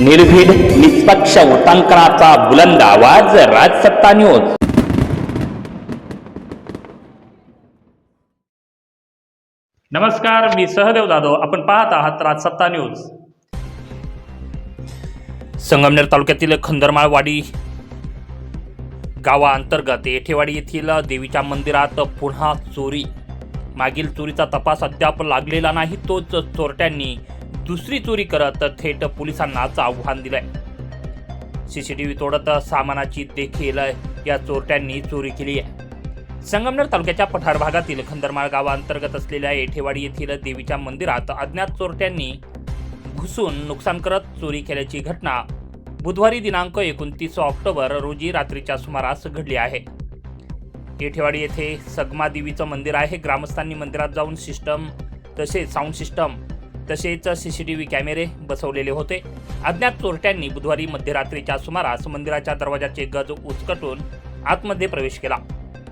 निर्भीड निष्पक्ष उटांकनाचा बुलंद आवाज राजसत्ता न्यूज नमस्कार मी सहदेव जाधव. आपण पाहत आहात राजसत्ता न्यूज. संगमनेर तालुक्यातील खंदरमाळवाडी गावाअंतर्गत येठेवाडी येथील देवीच्या मंदिरात पुन्हा चोरी. मागील चोरीचा तपास अद्याप लागलेला नाही तोच चोरट्यांनी दुसरी चोरी करत थेट पोलिसांनाच आव्हान दिलंय. सीसीटीव्ही तोडत सामानाची देखील या चोरट्यांनी चोरी केली आहे. संगमनेर तालुक्याच्या पठार भागातील खंदरमाळ गावाअंतर्गत असलेल्या येठेवाडी येथील देवीच्या मंदिरात अज्ञात चोरट्यांनी घुसून नुकसान करत चोरी केल्याची घटना बुधवारी दिनांक एकोणतीस ऑक्टोबर रोजी रात्रीच्या सुमारास घडली आहे. येठेवाडी येथे सगमा देवीचं मंदिर आहे. ग्रामस्थांनी मंदिरात जाऊन सिस्टम तसेच साऊंड सिस्टम तसेच सी सी टी व्ही कॅमेरे बसवलेले होते. अज्ञात चोरट्यांनी बुधवारी मध्यरात्रीच्या सुमारास मंदिराच्या दरवाजाचे गज उचकटून आतमध्ये प्रवेश केला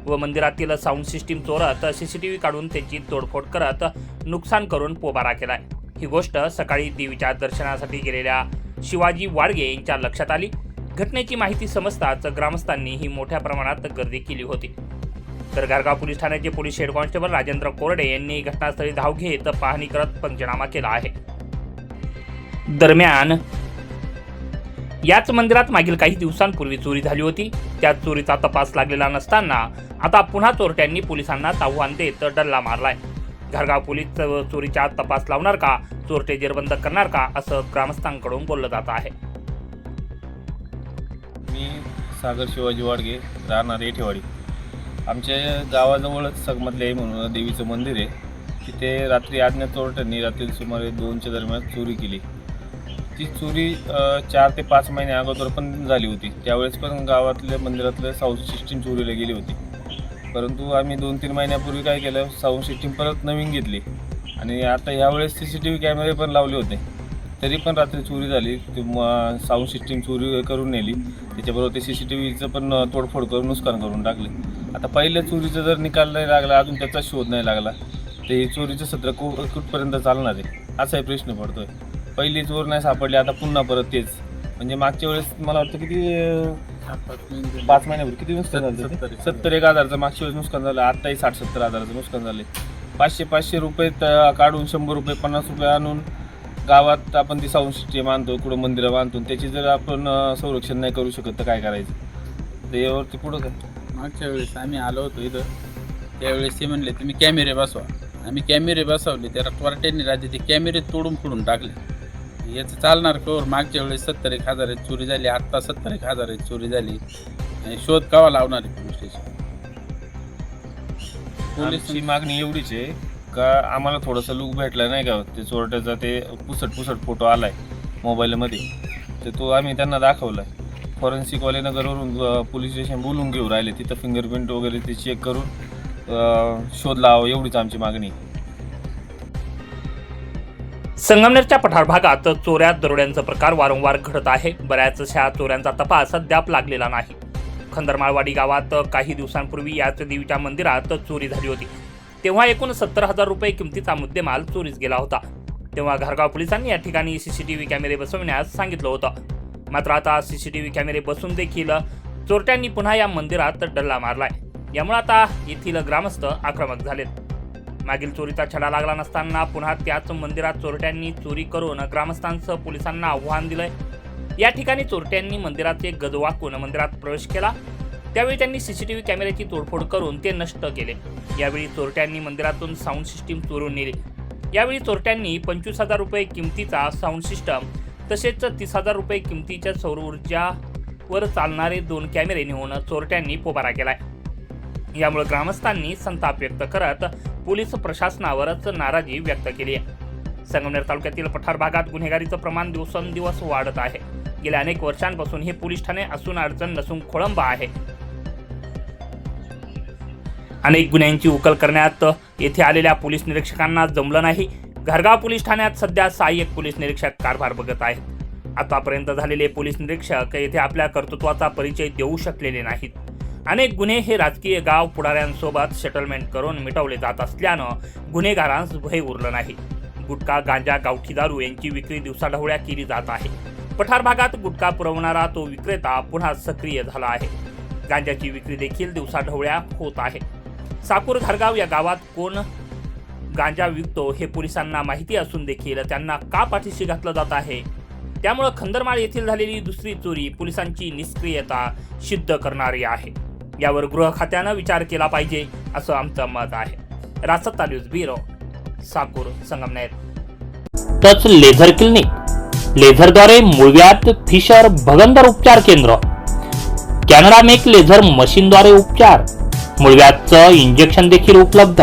व मंदिरातील साऊंड सिस्टीम चोरत सी सी टी व्ही काढून त्याची तोडफोड करत नुकसान करून पोबारा केलाय. ही गोष्ट सकाळी देवीच्या दर्शनासाठी गेलेल्या शिवाजी वाडगे यांच्या लक्षात आली. घटनेची माहिती समजताच ग्रामस्थांनी ही मोठ्या प्रमाणात गर्दी केली होती. तर घरगाव पोलीस ठाण्याचे police head constable Rajendra Korde यांनी घटनास्थळी धाव घेत पाहणी करत पंचनामा केला आहे. दरम्यान याच मंदिरात मागील काही दिवसांपूर्वी चोरी झाली होती. त्या चोरीचा तपास लागलेला नसताना आता पुन्हा चोरट्यांनी पोलिसांनाच आव्हान देत डल्ला मारलाय. घरगाव पोलीस चोरीचा तपास लावणार का चोरटे जेरबंद करणार का असं ग्रामस्थांकडून बोललं जात आहे. मी सागर शिवाजी वाडगे राहणार येठेवाडी. आमच्या गावाजवळच सगमधले म्हणून देवीचं मंदिर आहे. तिथे रात्री आज्ञा चोरट्यांनी रात्री सुमारे दोनच्या दरम्यान चोरी केली. ती चोरी चार ते पाच महिने अगोदर पण झाली होती. त्यावेळेस पण गावातल्या मंदिरातलं साऊंड सिस्टीम चोरीला गेली होती. परंतु आम्ही दोन तीन महिन्यापूर्वी काय केलं साऊंड सिस्टीम परत नवीन घेतली. आणि आता ह्यावेळेस सी सी टी व्ही कॅमेरे पण लावले होते. तरी पण रात्री चोरी झाली. ती साऊंड सिस्टीम चोरी करून नेली. त्याच्याबरोबर ते सी सी टी व्हीचं पण तोडफोड करून नुकसान करून टाकले. आता पहिल्या चोरीचा जर निकाल नाही लागला अजून त्याचा शोध नाही लागला तर हे चोरीचं सत्र कु कुठपर्यंत चालणार आहे? असाही प्रश्न पडतोय. पहिली चोर नाही सापडली आता पुन्हा परत तेच. म्हणजे मागच्या वेळेस मला वाटतं किती पाच महिन्यापूर्वी किती नुकसान झालं ते? सत्तर एक हजारचं मागच्या वेळेस नुकसान झालं आताही साठ सत्तर हजाराचं नुकसान झाले पाचशे पाचशे रुपये त- काढून शंभर रुपये पन्नास रुपये आणून गावात आपण ती साऊंड सिस्टीम आणतो कुठं मंदिरं बांधतो त्याची जर आपण संरक्षण नाही करू शकत तर काय करायचं? तर यावरती पुढं काय? मागच्या वेळेस आम्ही आलो होतो इथं. त्यावेळेस ते म्हणले तुम्ही कॅमेरे बसवा. आम्ही कॅमेरे बसवले त्या क्वारंटाईनने राहते ते कॅमेरे तोडून फोडून टाकले. याचं चालणार कवर मागच्या वेळेस सत्तर एक हजार चोरी झाली आत्ता सत्तर एक हजार चोरी झाली. आणि शोध कवा लावणार आहे पोलीस स्टेशन? पोलीस मागणी एवढीच आहे का आम्हाला थोडंसं लुक भेटला नाही का? ते चोरट्याचा ते पुसट पुसट फोटो आलाय मोबाईलमध्ये. तर तो आम्ही त्यांना दाखवलाय. फॉरेन्सिकवाले नगरवरून पोलीस स्टेशन बोलून घेऊ राहिले. तिथं फिंगरप्रिंट वगैरे ते चेक करून शोध लावा एवढीच आमची मागणी. संगमनेरच्या पठार भागात चोऱ्या दरोड्यांचा प्रकार वारंवार घडत आहे. बऱ्याचशा चोऱ्यांचा तपास अद्याप लागलेला नाही. खंदरमाळवाडी गावात काही दिवसांपूर्वी याच देवीच्या मंदिरात चोरी झाली होती. तेव्हा एकूण सत्तर हजार रुपये किमतीचा मुद्देमाल चोरीस गेला होता. तेव्हा घरगाव पोलिसांनी या ठिकाणी सीसीटीव्ही कॅमेरे बसवण्यास सांगितलं होतं. मात्र आता सीसीटीव्ही कॅमेरे बसून देखील चोरट्यांनी पुन्हा या मंदिरात डल्ला मारलाय. यामुळे आता येथील ग्रामस्थ आक्रमक झालेत. मागील चोरीचा छडा लागला नसताना पुन्हा त्याच मंदिरात चोरट्यांनी चोरी करून ग्रामस्थांसह पोलिसांना आव्हान दिलंय. या ठिकाणी चोरट्यांनी मंदिराचे गज वाकून मंदिरात प्रवेश केला. त्यावेळी त्यांनी सीसीटीव्ही कॅमेऱ्याची तोडफोड करून ते नष्ट केले. यावेळी चोरट्यांनी मंदिरातून साऊंड सिस्टीम चोरून नेली. यावेळी चोरट्यांनी पंचवीस हजार रुपये किमतीचा साऊंड सिस्टम तसेच तीस हजार रुपये किमतीच्या सौर ऊर्जावर चालणारे दोन कॅमेरे नेऊन चोरट्यांनी पोबारा केलाय. यामुळे ग्रामस्थांनी संताप व्यक्त करत पोलीस प्रशासनावरच नाराजी व्यक्त केली आहे. संगमनेर तालुक्यातील पठार भागात गुन्हेगारीचं प्रमाण दिवसेंदिवस वाढत आहे. गेल्या अनेक वर्षांपासून हे पोलीस ठाणे असून अडचण नसून खोळंबा आहे. अनेक गुन्ह्यांची उकल करण्यात येथे आलेल्या पोलीस निरीक्षकांना जमलं नाही. घरगाव पोलीस ठाण्यात सध्या सहाय्यक पोलीस निरीक्षक कारभार बघत आहेत. आतापर्यंत झालेले पोलीस निरीक्षक येथे आपल्या कर्तृत्वाचा परिचय देऊ शकलेले नाहीत. अनेक गुन्हे हे राजकीय गाव पुढाऱ्यांसोबत सेटलमेंट करून मिटवले जात असल्यानं गुन्हेगारांस भय उरलं नाही. गुटखा गांजा गावठी दारू यांची विक्री दिवसाढवळ्या केली जात आहे. पठार भागात गुटखा पुरवणारा तो विक्रेता पुन्हा सक्रिय झाला आहे. गांजाची विक्री देखील दिवसाढवळ्या होत आहे. साकूर घरगाव या गावात कोण गांजा विकतो हे पोलिसांना माहिती असून देखील त्यांना का पाठीशी घातलं जात आहे? त्यामुळं खंदरमाळ येथील झालेली दुसरी चोरी पोलिसांची निष्क्रियता सिद्ध करणारी आहे. यावर गृह खात्यानं विचार केला पाहिजे असं आमचं मत आहे. Rasatta news bureau Sakur Sangamner. तच लेझर क्लिनिक. लेझरद्वारे मुळव्यात फिशर भगंदर उपचार केंद्र. कॅनडा मेक लेझर मशीनद्वारे उपचार. मुळव्यातचं इंजेक्शन देखील उपलब्ध.